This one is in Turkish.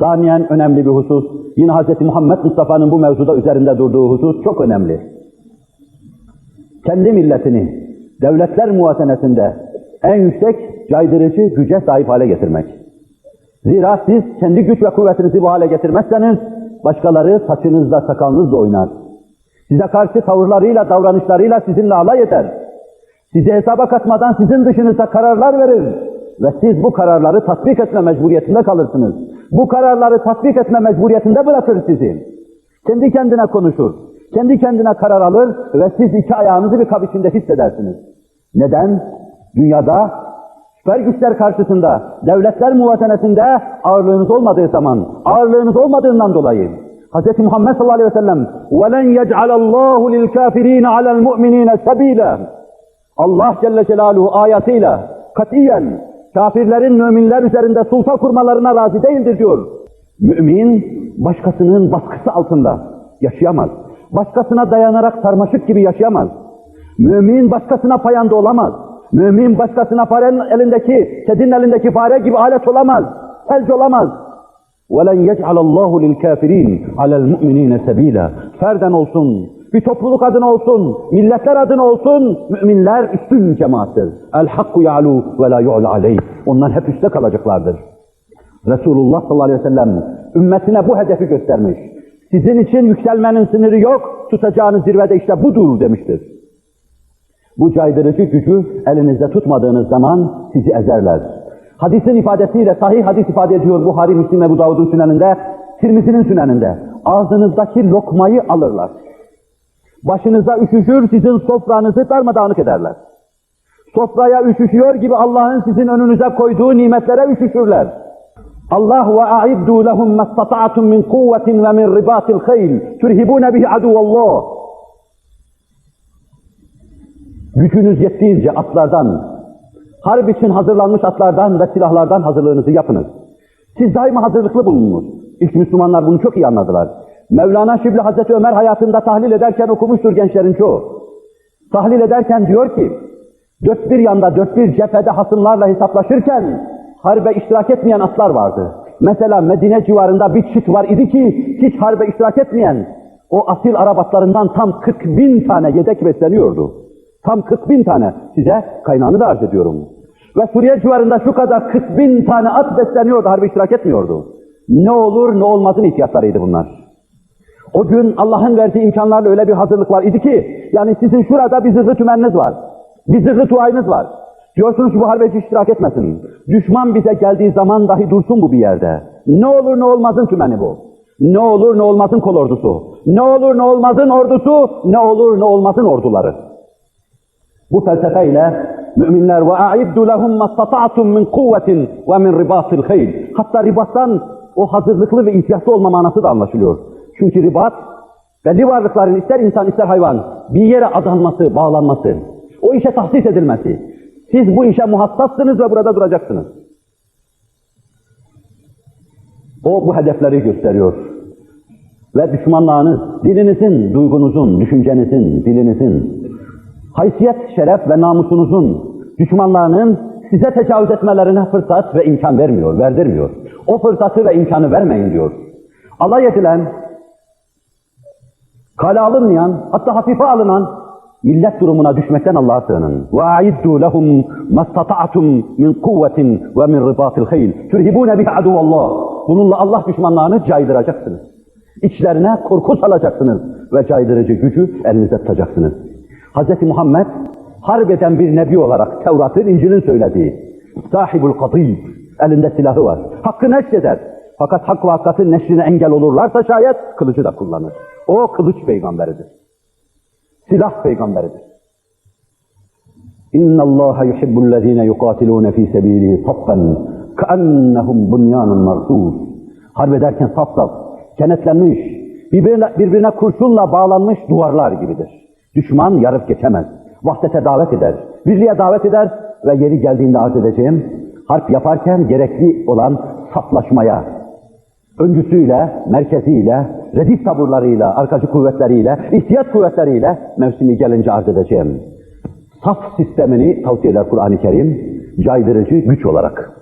Saniyen önemli bir husus, yine Hz. Muhammed Mustafa'nın bu mevzuda üzerinde durduğu husus çok önemli. Kendi milletini devletler muvasenesinde en yüksek caydırıcı güce sahip hale getirmek. Zira siz kendi güç ve kuvvetinizi bu hale getirmezseniz başkaları saçınızla sakalınızla oynar. Size karşı tavırlarıyla, davranışlarıyla sizinle alay eder. Sizi hesaba katmadan sizin dışınızda kararlar verir. Ve siz bu kararları tatbik etme mecburiyetinde kalırsınız. Bu kararları tatbik etme mecburiyetinde bırakır sizi. Kendi kendine konuşur. Kendi kendine karar alır ve siz iki ayağınızı bir kap içinde hissedersiniz. Neden? Dünyada süper güçler karşısında, devletler muvazenesinde ağırlığınız olmadığı zaman, ağırlığınız olmadığından dolayı Hz. Muhammed sallallahu aleyhi ve sellem وَلَنْ يَجْعَلَ اللّٰهُ لِلْكَافِر۪ينَ عَلَى الْمُؤْمِن۪ينَ سَب۪يلًا Allah Celle Celaluhu ayatıyla katiyen kafirlerin müminler üzerinde sulta kurmalarına razı değildir diyor. Mümin başkasının baskısı altında yaşayamaz. Başkasına dayanarak sarmaşık gibi yaşayamaz. Mümin başkasına payanda olamaz. Mümin başkasına farenin elindeki, kedinin elindeki fare gibi alet olamaz. Felç olamaz. وَلَنْ يَجْعَلَ اللّٰهُ لِلْكَافِر۪ينَ عَلَى الْمُؤْمِن۪ينَ سَب۪يلًا Ferden olsun, bir topluluk adına olsun, milletler adına olsun, müminler üstün cemaattir. El hakku ya'lu ve la yu'la aleyh. Onlar hep üstte kalacaklardır. Resulullah sallallahu aleyhi ve sellem ümmetine bu hedefi göstermiş. Sizin için yükselmenin sınırı yok, tutacağınız zirvede işte budur demiştir. Bu caydırıcı gücü elinizde tutmadığınız zaman sizi ezerler. Hadisin ifadesiyle sahih hadis ifade ediyor Buhari, Müslim ve bu Davud'un süneninde, Tirmizi'nin süneninde. Ağzınızdaki lokmayı alırlar. Başınıza üşüşür, sizin sofranızı darmadağınık ederler. Sofraya üşüşüyor gibi Allah'ın sizin önünüze koyduğu nimetlere üşüşürler. Allah ve a'iddu lehum mastata'tum min kuvvetin ve min ribatil khayl turhibun bihi aduvallah. Gücünüz yettiğince atlardan, harp için hazırlanmış atlardan ve silahlardan hazırlığınızı yapınız. Siz daima hazırlıklı bulununuz. İlk Müslümanlar bunu çok iyi anladılar. Mevlana Şibli Hazreti Ömer hayatında tahlil ederken okumuştur gençlerin çoğu. Tahlil ederken diyor ki, dört bir yanda, dört bir cephede hasımlarla hesaplaşırken, harbe iştirak etmeyen atlar vardı. Mesela Medine civarında bir çift var idi ki, hiç harbe iştirak etmeyen, o asil Arap atlarından tam 40 bin tane yedek besleniyordu. Tam 40 bin tane. Size kaynağını da arz ediyorum. Ve Suriye civarında şu kadar 40 bin tane at besleniyordu, harbe iştirak etmiyordu. Ne olur ne olmazın ihtiyaçlarıydı bunlar. O gün Allah'ın verdiği imkanlarla öyle bir hazırlık var idi ki, yani sizin şurada bir zırhlı tümeniniz var. Bir zırhlı tuayınız var. Diyorsunuz ki bu harbe hiç iştirak etmesin. Düşman bize geldiği zaman dahi dursun bu bir yerde. Ne olur ne olmazın tümeni bu. Ne olur ne olmazın kol ordusu. Ne olur ne olmazın ordusu. Ne olur ne olmazın orduları. Bu felsefeyle müminler ve a'iddu lehum mastata'tum min kuvvetin ve min ribatil hayl. Hatta ribattan o hazırlıklı ve ihtiyatlı olma manası da anlaşılıyor. Çünkü ribat belli varlıkların ister insan ister hayvan bir yere adanması, bağlanması, o işe tahsis edilmesi. Siz bu işe muhassastınız ve burada duracaksınız. O bu hedefleri gösteriyor. Ve düşmanlarınız, dilinizin, duygunuzun, düşüncenizin, dilinizin, haysiyet, şeref ve namusunuzun, düşmanlarının size tecavüz etmelerine fırsat ve imkan vermiyor, verdirmiyor. O fırsatı ve imkanı vermeyin diyor. Alay edilen, kale alınmayan, hatta hafife alınan millet durumuna düşmekten Allah'a sığının. وَاَعِدُّوا لَهُمْ مَسْتَطَعْتُمْ مِنْ قُوَّةٍ وَمِنْ رِبَاطِ الْخَيْلِ تُرْهِبُونَ بِهِ عَدُوَ اللّٰهِ Bununla Allah düşmanlarını caydıracaksınız. İçlerine korku salacaksınız ve caydırıcı gücü elinizde tutacaksınız. Hz. Muhammed harp eden bir nebi olarak Tevrat'ın, İncil'in söylediği sahibul katib elinde silahı var. Hakkı neşreder. Fakat hak ve hakikatin neşrine engel olurlarsa şayet kılıcı da kullanır. O kılıç peygamberidir. Silah peygamberidir. İnna Allah yuhibbu'llezine yuqatilun fi sabilihi saffan ka'annahum bunyanun marsus. Harp ederken saf saf, kenetlenmiş, birbirine, birbirine kurşunla bağlanmış duvarlar gibidir. Düşman yarıp geçemez. Vahdete davet eder, birliğe davet eder ve yeri geldiğinde arz edeceğim, harp yaparken gerekli olan saflaşmaya, öncüsüyle, merkeziyle, redif taburlarıyla, arkacı kuvvetleriyle, ihtiyat kuvvetleriyle mevsimi gelince arz edeceğim. Saf sistemini tavsiye eder Kur'an-ı Kerim, caydırıcı güç olarak.